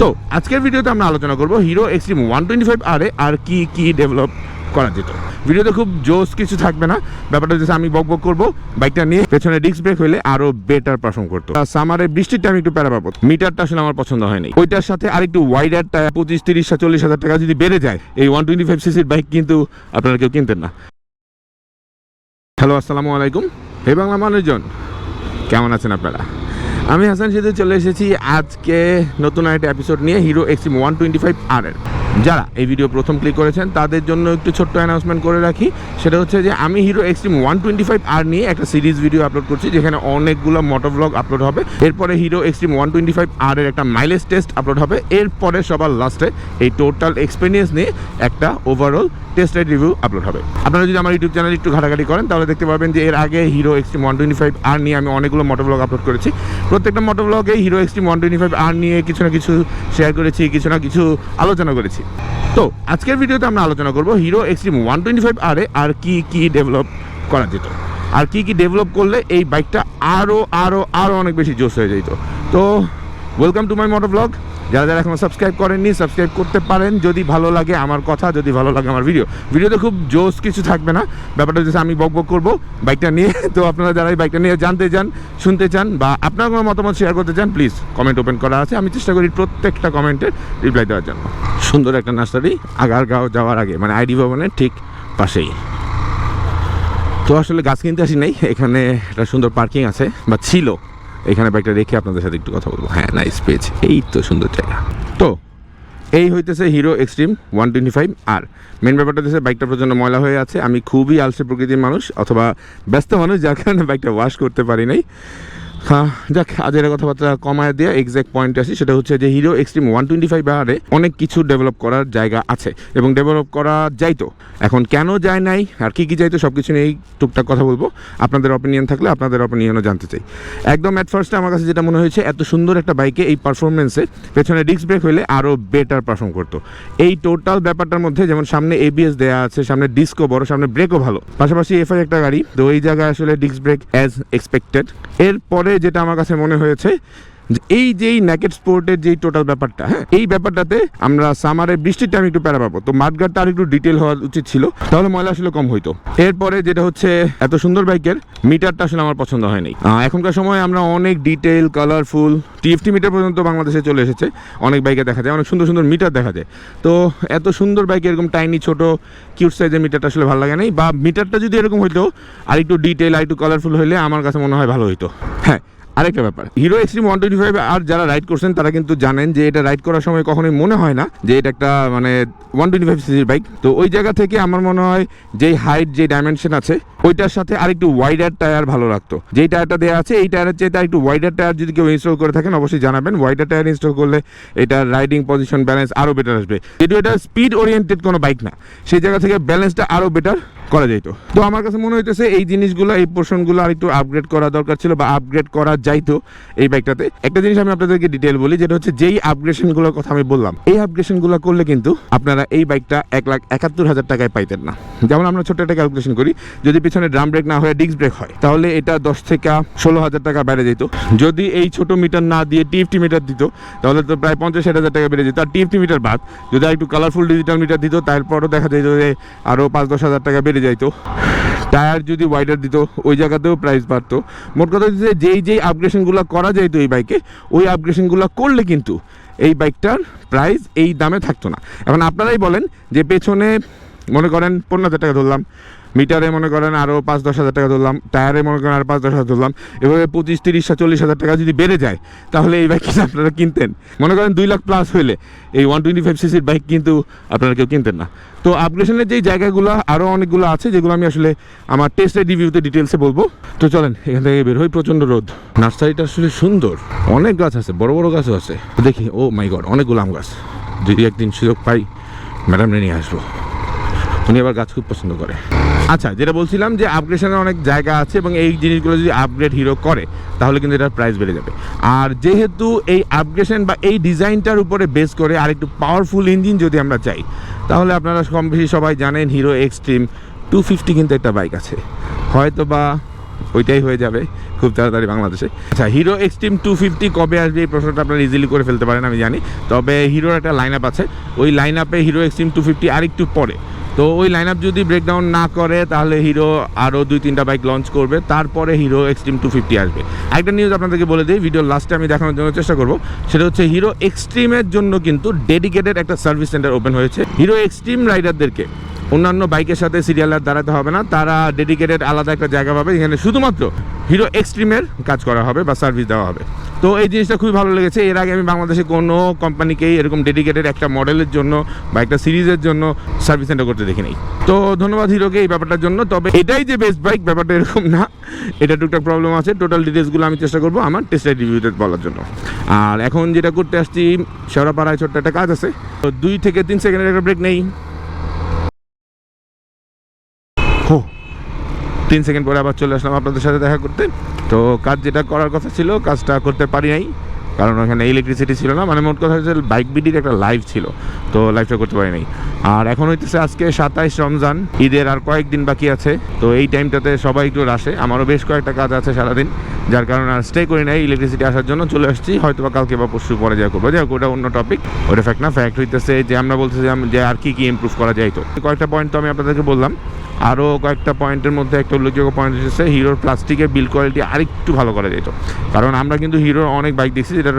তো আজকের ভিডিওতে আমরা আলোচনা করব Hero Xtreme one twenty five R আর কি কি ডেভেলপ করা যেত। ভিডিওতে খুব জোস কিছু থাকবে না। ব্যাপারটা হচ্ছে আমি বক বক করব, বাইকটা নিয়ে পেছনে ডিস্ক ব্রেক হলে আরও বেটার পারফর্ম করতো। সামারে বৃষ্টির টাইম একটু প্যারা পাবো মিটারটা আসলে আমার পছন্দ হয়নি। ওইটার সাথে আরেকটু ওয়াইডার টায়ার পঁচিশ, তিরিশ চল্লিশ হাজার টাকা যদি বেড়ে যায়, এই ওয়ান টোয়েন্টি ফাইভ সিসির বাইক কিন্তু আপনারা কেউ কিনতেন না। হ্যালো আসসালামু আলাইকুম। হে বাংলা মানুষজন, কেমন আছেন আপনারা? আমি হাসান সেতু চলে এসেছি আজকে নতুন একটা এপিসোড নিয়ে Hero Xtreme one twenty five R এর। যারা এই ভিডিও প্রথম ক্লিক করেছেন, তাদের জন্য একটু ছোট্ট অ্যানাউন্সমেন্ট করে রাখি। সেটা হচ্ছে যে, আমি Hero Xtreme one twenty five R নিয়ে একটা সিরিজ ভিডিও আপলোড করছি, যেখানে অনেকগুলো মোটো ব্লগ আপলোড হবে। এরপরে Hero Xtreme one twenty five R এর একটা মাইলেজ টেস্ট আপলোড হবে। এরপরে সবার লাস্টে এই টোটাল এক্সপিরিয়েন্স নিয়ে একটা overall test ride review upload হবে। আপনারা যদি আমার ইউটিউব চ্যানেল একটু ঘাটাঘাটি করেন, তাহলে দেখতে পাবেন যে, এর আগে Hero Xtreme one twenty five R নিয়ে আমি অনেকগুলো মোটো ব্লগ আপলোড করেছি। প্রত্যেকটা মোটো ব্লগে Hero Xtreme one twenty five R নিয়ে কিছু না কিছু শেয়ার করেছি, কিছু না কিছু আলোচনা করেছি। তো, আজকের ভিডিওতে আমরা আলোচনা করব Hero Xtreme one twenty five R আর কি কি ডেভেলপ করা যেত। আর কি কি ডেভেলপ করলে এই বাইকটা আরও আরও আরও অনেক বেশি জোশ হয়ে যেত তো welcome to my moto vlog যারা যারা এখনও সাবস্ক্রাইব করেননি সাবস্ক্রাইব করতে পারেন যদি ভালো লাগে আমার কথা, যদি ভালো লাগে আমার ভিডিও ভিডিওতে খুব জোস কিছু থাকবে না। ব্যাপারটা হচ্ছে আমি বক বক করব বাইকটা নিয়ে। তো আপনারা যারা এই বাইকটা নিয়ে জানতে চান, শুনতে চান বা আপনার কোনো মতামত শেয়ার করতে চান প্লিজ কমেন্ট ওপেন করা আছে। আমি চেষ্টা করি প্রত্যেকটা কমেন্টের রিপ্লাই দেওয়ার জন্য। সুন্দর একটা নার্সারি, আগারগাঁও যাওয়ার আগে মানে আইডি ভবনের ঠিক পাশেই। তো আসলে গাছ কিনতে আসি নাই। এখানে একটা সুন্দর পার্কিং আছে, বা ছিল। এখানে বাইকটা রেখে আপনাদের সাথে একটু কথা বলব। হ্যাঁ নাইস পেয়েছি। এই তো সুন্দর জায়গা। তো, এই হইতেছে Hero Xtreme one twenty five R main ব্যাপারটা হচ্ছে বাইকটা প্রচণ্ড ময়লা হয়ে আছে। আমি খুবই আলসে প্রকৃতির মানুষ, অথবা ব্যস্ত মানুষ, যার কারণে বাইকটা ওয়াশ করতে পারি নাই। যাক আজের কথাবার্তা কমায় দিয়ে এক্সাক্ট পয়েন্টে আসি, সেটা হচ্ছে যে Hero Xtreme one twenty five R অনেক কিছু ডেভেলপ করার জায়গা আছে এবং ডেভেলপ করা যাইতো এখন কেন যায় নাই আর কি কি যাইতো সব কিছু নিয়েই টুকটাক কথা বলব। আপনাদের অপিনিয়ন থাকলে আপনাদের অপিনিয়নও জানতে চাই। একদম অ্যাট ফার্স্টে আমার কাছে যেটা মনে হয়েছে, এত সুন্দর একটা বাইকে এই পারফরমেন্সে পেছনে ডিস্ক ব্রেক হলে আরও বেটার পারফর্ম করতো। এই টোটাল ব্যাপারটার মধ্যে যেমন সামনে এবিএস দেওয়া আছে, সামনে ডিস্কও বড়, সামনে ব্রেকও ভালো। পাশাপাশি এফআই একটা গাড়ি, তো এই জায়গায় আসলে ডিস্ক ব্রেক অ্যাজ এক্সপেক্টেড এরপরে যেটা আমার কাছে মনে হয়েছে এই যে ন্যাকেট স্পোর্টের যেই টোটাল ব্যাপারটা হ্যাঁ এই ব্যাপারটাতে আমরা সামারে বৃষ্টির টাইম একটু প্যারা পাবো। তো মাঠগাটটা আর একটু ডিটেল হওয়া উচিত ছিল। তাহলে ময়লা আসলে কম হইতো। এরপরে যেটা হচ্ছে, এত সুন্দর বাইকের মিটারটা আসলে আমার পছন্দ হয়নি। এখনকার সময় আমরা অনেক ডিটেল কালারফুল টিএফটি মিটার পর্যন্ত বাংলাদেশে চলে এসেছে। অনেক বাইকে দেখা যায়, অনেক সুন্দর সুন্দর মিটার দেখা যায়। তো এত সুন্দর বাইকে এরকম টাইনি ছোট কিউট সাইজের মিটারটা আসলে ভালো লাগে নাই। বা মিটারটা যদি এরকম হইতো আর একটু ডিটেল আর একটু কালারফুল হলে আমার কাছে মনে হয় ভালো হইতো। হ্যাঁ আরেকটা ব্যাপার। Hero Xtreme one twenty five R যারা রাইড করছেন, তারা কিন্তু জানেন যে এটা রাইড করার সময় কখনোই মনে হয় না যে এটা একটা মানে ওয়ান টোয়েন্টি ফাইভ সিসির বাইক তো ওই জায়গা থেকে আমার মনে হয় যেই হাইট যে ডাইমেনশন আছে, ওইটার সাথে আরেকটু ওয়াইডার টায়ার ভালো লাগতো। যেই টায়ারটা দেওয়া আছে, এই টায়ারের চেয়ে একটু ওয়াইডার টায়ার যদি কেউ ইনস্টল করে থাকেন, অবশ্যই জানাবেন। ওয়াইডার টায়ার ইনস্টল করলে এটার রাইডিং পজিশন ব্যালেন্স আরও বেটার আসবে। যেহেতু এটা স্পিড ওরিয়েন্টেড কোনো বাইক না, সেই জায়গা থেকে ব্যালেন্সটা আরও বেটার করা যেত। তো আমার কাছে মনে হইতেছে এই জিনিসগুলো, এই পোর্শনগুলো আর একটু আপগ্রেড করা দরকার ছিল বা আপগ্রেড করা যাইতো এই বাইকটাতে একটা জিনিস আমি আপনাদেরকে ডিটেল বলি, যেটা হচ্ছে যেই আপগ্রেশনগুলোর কথা আমি বললাম, এই আপগ্রেশনগুলো করলে কিন্তু আপনারা এই বাইকটা এক লাখ একাত্তর হাজার টাকায় পাইতেন না। যেমন আমরা ছোট একটা ক্যালকুলেশন করি, যদি পিছনে ড্রাম ব্রেক না হয়ে ডিস্ক ব্রেক হয়, তাহলে এটা দশ থেকে ষোলো হাজার টাকা বেড়ে যেত। যদি এই ছোট মিটার না দিয়ে টিএফটি মিটার দিত, তাহলে তো প্রায় পঞ্চাশ ষাট হাজার টাকা বেড়ে যেত। আর টিএফটি মিটার বাদ, যদি একটু কালারফুল ডিজিটাল মিটার দিত, তারপরও দেখা যেত যে আরও পাঁচ দশ হাজার টাকা বেড়ে যাইতো। টায়ার যদি ওয়াইডার দিত, ওই জায়গাতেও প্রাইস বাড়তো। মোট কথা হচ্ছে যেই যেই আপগ্রেশনগুলো করা যাইতো এই বাইকে ওই আপগ্রেশনগুলো করলে কিন্তু এই বাইকটার প্রাইস এই দামে থাকতো না। এখন আপনারাই বলেন যে, পেছনে মনে করেন পনেরো হাজার টাকা ধরলাম মিটারে মনে করেন আরও পাঁচ, দশ হাজার টাকা ধরলাম টায়ারে মনে করেন আরও পাঁচ, দশ হাজার ধরলাম এভাবে পঁচিশ, তিরিশ চল্লিশ হাজার টাকা যদি বেড়ে যায়, তাহলে এই বাইক কিন্তু আপনারা কিনতেন। মনে করেন দুই লাখ প্লাস হইলে, এই ওয়ান টোয়েন্টি ফাইভ সিসির বাইক কিন্তু আপনারা কেউ কিনতেন না। তো আপগ্রেশনের যেই জায়গাগুলো আরও অনেকগুলো আছে, যেগুলো আমি আসলে আমার টেস্টের রিভিউতে ডিটেলসে বলব। তো চলেন, এখান থেকে বের হই প্রচণ্ড রোদ। নার্সারিটা আসলে সুন্দর, অনেক গাছ আছে, বড় বড় গাছও আছে। দেখি, ও মাই গড অনেকগুলো আম গাছ। যদি একদিন সুযোগ পাই ম্যাডাম নিয়ে আসব। উনি আবার গাছ খুব পছন্দ করে। আচ্ছা যেটা বলছিলাম যে আপগ্রেশনের অনেক জায়গা আছে এবং এই জিনিসগুলো যদি আপগ্রেড হিরো করে, তাহলে কিন্তু এটার প্রাইস বেড়ে যাবে। আর যেহেতু এই আপগ্রেশন বা এই ডিজাইনটার উপরে বেস করে আরেকটু পাওয়ারফুল ইঞ্জিন যদি আমরা চাই, তাহলে আপনারা কম বেশি সবাই জানেন হিরো এক্সট্রিম টু ফিফটি কিন্তু একটা বাইক আছে। হয়তো বা ওইটাই হয়ে যাবে খুব তাড়াতাড়ি বাংলাদেশে। আচ্ছা হিরো এক্সট্রিম টু ফিফটি কবে আসবে এই প্রশ্নটা আপনারা ইজিলি করে ফেলতে পারেন, আমি জানি। তবে হিরোর একটা লাইন আপ আছে। ওই লাইন আপে হিরো এক্সট্রিম টু ফিফটি আরেকটু পরে। তো ওই লাইন আপ যদি ব্রেকডাউন না করে, তাহলে হিরো আরও দুই, তিনটা বাইক লঞ্চ করবে। তারপরে হিরো এক্সট্রিম টু ফিফটি আসবে। একটা নিউজ আপনাদেরকে বলে দিই ভিডিও লাস্টে আমি দেখানোর জন্য চেষ্টা করব। সেটা হচ্ছে হিরো এক্সট্রিমের জন্য কিন্তু ডেডিকেটেড একটা সার্ভিস সেন্টার ওপেন হয়েছে। হিরো এক্সট্রিম রাইডারদেরকে অন্যান্য বাইকের সাথে সিরিয়াল আর দাঁড়াতে হবে না। তারা ডেডিকেটেড আলাদা একটা জায়গা পাবে এখানে শুধুমাত্র হিরো এক্সট্রিমের কাজ করা হবে বা সার্ভিস দেওয়া হবে। তো এই জিনিসটা খুবই ভালো লেগেছে। এর আগে আমি বাংলাদেশে কোনো কোম্পানিকেই এরকম ডেডিকেটেড একটা মডেলের জন্য বা একটা সিরিজের জন্য সার্ভিস সেন্টার করতে দেখিনি। তো ধন্যবাদ হিরোকে এই ব্যাপারটার জন্য। তবে এটাই যে বেস্ট বাইক ব্যাপারটা এরকম না। এটা টুকটাক প্রবলেম আছে। টোটাল ডিটেলসগুলো আমি চেষ্টা করব আমার টেস্ট রিভিউতে বলার জন্য। আর এখন যেটা করতে আসছি, শেওড়াপাড়ায় ছোট্ট একটা কাজ আছে। তো দুই থেকে তিন সেকেন্ডের একটা ব্রেক নেই। হো তিন সেকেন্ড পরে আবার চলে আসলাম আপনাদের সাথে দেখা করতে। তো কাজ যেটা করার কথা ছিল, কাজটা করতে পারি নাই। কারণ ওখানে ইলেকট্রিসিটি ছিল না। মানে মোট কথা হচ্ছে বাইক বিডির একটা লাইভ ছিল। তো লাইভটা করতে পারি নাই। আর এখন হইতেছে আজকে সাতাইশ রমজান। ঈদের আর কয়েকদিন বাকি আছে। তো এই টাইমটাতে সবাই একটু আসে আমারও বেশ কয়েকটা কাজ আছে সারাদিন। যার কারণে আর স্টে করি নাই ইলেকট্রিসিটি আসার জন্য। চলে আসছি। হয়তো বা কালকে বা পরশু পরে যা করব। যাই ওটা অন্য টপিক ওটা ফ্যাক্ট না। ফ্যাক্ট হইতেছে যে আমরা বলতেছিলাম যে আর কি কি ইমপ্রুভ করা যায় তো। কয়েকটা পয়েন্ট তো আমি আপনাদেরকে বললাম। আরও কয়েকটা পয়েন্টের মধ্যে একটা উল্লেখযোগ্য পয়েন্ট হচ্ছে হিরোর প্লাস্টিকের বিল কোয়ালিটি আরেকটু ভালো করা যেত। কারণ আমরা কিন্তু হিরোর অনেক বাইক দেখছি যেটার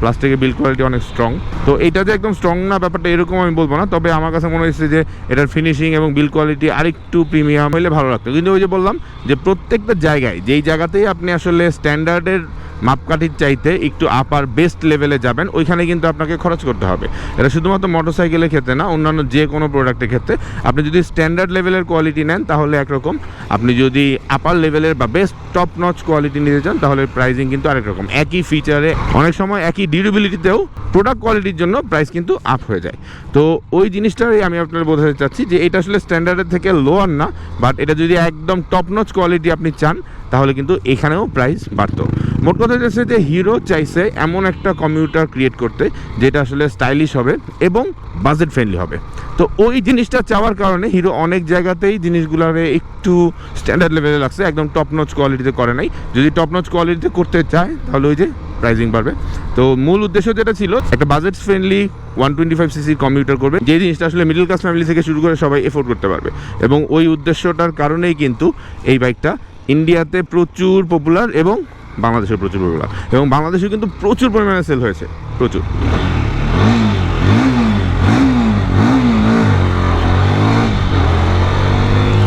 প্লাস্টিকের বিল কোয়ালিটি অনেক স্ট্রং তো এটা যে একদম স্ট্রং না, ব্যাপারটা এরকম আমি বলব না, তবে আমার কাছে মনে হয়েছে যে এটার ফিনিশিং এবং বিল কোয়ালিটি আরেকটু প্রিমিয়াম হলে ভালো লাগতো। কিন্তু ওই যে বললাম যে প্রত্যেকটা জায়গায়, যেই জায়গাতেই আপনি আসলে স্ট্যান্ডার্ডের মাপকাঠির চাইতে একটু আপার বেস্ট লেভেলে যাবেন, ওইখানে কিন্তু আপনাকে খরচ করতে হবে। এটা শুধুমাত্র মোটরসাইকেলের ক্ষেত্রে না, অন্যান্য যে কোনো প্রোডাক্টের ক্ষেত্রে। আপনি যদি স্ট্যান্ডার্ড লেভেলের কোয়ালিটি নেন, তাহলে একরকম। আপনি যদি আপার লেভেলের বা বেস্ট টপ নচ কোয়ালিটি নিতে চান, তাহলে প্রাইসিং কিন্তু আরেক রকম। একই ফিচারে অনেক সময় একই ডিউরেবিলিটিতেও প্রোডাক্ট কোয়ালিটির জন্য প্রাইস কিন্তু আপ হয়ে যায়। তো ওই জিনিসটাই আমি আপনার বোঝাতে চাচ্ছি যে এটা আসলে স্ট্যান্ডার্ডের থেকে লোয়ার না বাট এটা যদি একদম টপ নচ কোয়ালিটি আপনি চান, তাহলে কিন্তু এখানেও প্রাইস বাড়তো। মোট কথা হচ্ছে যে হিরো চাইছে এমন একটা কমিউটার ক্রিয়েট করতে যেটা আসলে স্টাইলিশ হবে এবং বাজেট ফ্রেন্ডলি হবে। তো ওই জিনিসটা চাওয়ার কারণে হিরো অনেক জায়গাতেই জিনিসগুলোরে একটু স্ট্যান্ডার্ড লেভেলে লাগছে, একদম টপ নচ কোয়ালিটিতে করে নাই। যদি টপ নচ কোয়ালিটিতে করতে চায়, তাহলে ওই যে প্রাইজিং বাড়বে। তো মূল উদ্দেশ্য যেটা ছিল, একটা budget friendly one twenty five CC commuter করবে যে জিনিসটা আসলে মিডল ক্লাস ফ্যামিলি থেকে শুরু করে সবাই এফোর্ড করতে পারবে। এবং ওই উদ্দেশ্যটার কারণেই কিন্তু এই বাইকটা ইন্ডিয়াতে প্রচুর পপুলার এবং বাংলাদেশে প্রচুর পপুলার এবং বাংলাদেশেও কিন্তু প্রচুর পরিমাণে সেল হয়েছে। প্রচুর।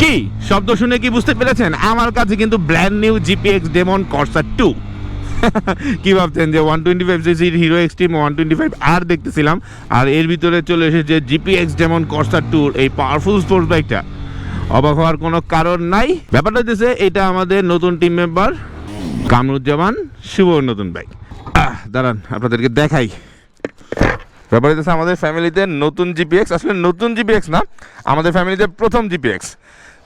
কি? শব্দ শুনে কি বুঝতে পেরেছেন? আমার কাছে কিন্তু ব্র্যান্ড নিউ জিপিএক্স ডেমন কর্সা টু কি ভাবছেন যে ওয়ান টোয়েন্টি ফাইভ সিসির Hero Xtreme one twenty five R দেখতেছিলাম, আর এর ভিতরে চলে এসেছে জিপিএক্স ডেমন কর্সা টুর এই পাওয়ারফুল স্পোর্টস বাইকটা অবাক হওয়ার কোনো কারণ নাই। ব্যাপারটা হচ্ছে এটা আমাদের নতুন টিম মেম্বার কামরুজ্জামান, শুভ নতুন বাইক দাঁড়ান, আপনাদেরকে দেখাই। ব্যাপার হচ্ছে আমাদের ফ্যামিলিতে নতুন জিপিএক্স আসলে নতুন জিপিএক্স না, আমাদের ফ্যামিলিতে প্রথম জিপিএক্স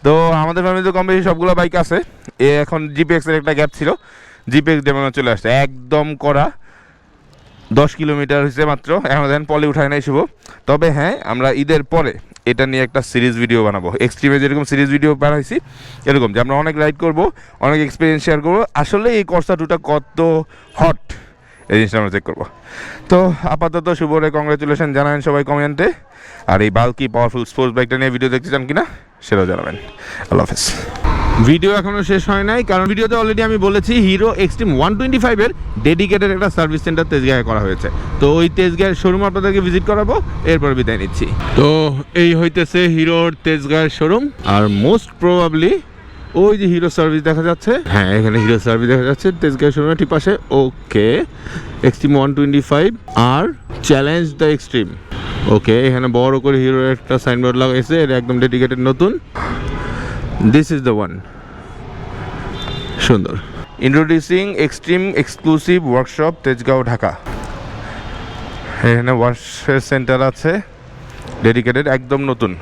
তো আমাদের ফ্যামিলিতে কম বেশি সবগুলো বাইক আছে। এ এখন জিপিএক্সের একটা গ্যাপ ছিল। জিপিএক্স ডেমোনো চলে আসছে। একদম করা দশ কিলোমিটার হয়েছে মাত্র। দেন পলে উঠায় নাই, শুভ। তবে হ্যাঁ আমরা ঈদের পরে এটা নিয়ে একটা সিরিজ ভিডিও বানাবো। এক্সট্রিমে যেরকম সিরিজ ভিডিও বানাইছি, এরকম যে আমরা অনেক রাইড করব, অনেক এক্সপিরিয়েন্স শেয়ার করব। আসলে এই কর্সা টুটা কত হট এই জিনিসটা আমরা চেক করব। তো আপাতত শুভরে কংগ্রেচুলেশন জানাবেন সবাই কমেন্টে আর এই বাল্কি পাওয়ারফুল স্পোর্টস বাইকটা নিয়ে ভিডিও দেখতে চান কিনা, সেটাও জানাবেন। আল্লাহ হাফেজ। ভিডিও এখনও শেষ হয় নাই, কারণ ভিডিওতে অলরেডি আমি বলেছি হিরো এক্সট্রিম ওয়ান টোয়েন্টি ফাইভের ডেডিকেটেড একটা সার্ভিস সেন্টার তেজগাঁয়ে করা হয়েছে। তো ওই তেজগাঁয়ের শোরুম আপনাদেরকে ভিজিট করাবো, এরপর বিদায় নিচ্ছি। তো এই হইতেছে হিরোর তেজগাঁয়ের শোরুম আর মোস্ট প্রবাবলি ওই যে হিরো সার্ভিস দেখা যাচ্ছে হ্যাঁ এখানে হিরো সার্ভিস দেখা যাচ্ছে তেজগাঁও শোরুমের ঠিক পাশে okay Xtreme one twenty five R challenge the Xtreme okay এখানে বড় করে হিরোর একটা সাইনবোর্ড লাগাইছে, এটা একদম ডেডিকেটেড নতুন। দিস ইজ দ্য ওয়ান সুন্দর। Introducing Xtreme exclusive workshop Tejgaon Dhaka. এখানে ওয়াশের সেন্টার আছে ডেডিকেটেড একদম নতুন।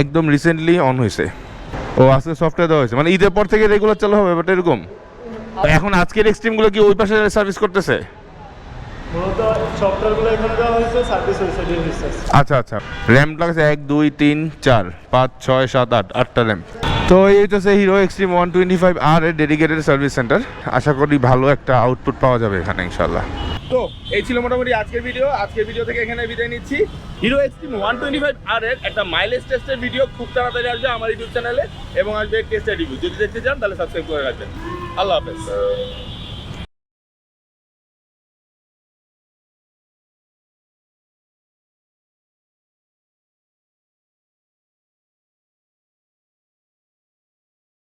একদম রিসেন্টলি অন হয়েছে। ও আজকে সফটওয়্যার দেওয়া হয়েছে। মানে ঈদের পর থেকে রেগুলার চালু হবে বাট এরকম। এখন আজকের এক্সট্রিমগুলো কি ওই পাশে সার্ভিস করতেছে? আচ্ছা আচ্ছা। র্যাম লাগছে এক দুই তিন চার পাঁচ ছয় সাত আট আটটা র্যাম তো এই হচ্ছে Hero Xtreme one twenty five R এর ডেডিকেটেড সার্ভিস সেন্টার আশা করি ভালো একটা আউটপুট পাওয়া যাবে এখানে ইনশাল্লাহ তো এই ছিল মোটামুটি আজকের ভিডিও আজকের ভিডিও থেকে এখানে বিদায় নিচ্ছি। Hero Xtreme one twenty five R এর একটা মাইলেজ টেস্টের ভিডিও খুব তাড়াতাড়ি আসবে আমার ইউটিউব চ্যানেলে এবং আসবে টেস্টের রিভিউ যদি দেখতে চান, তাহলে সাবস্ক্রাইব করে রাখবেন। আল্লাহ হাফেজ।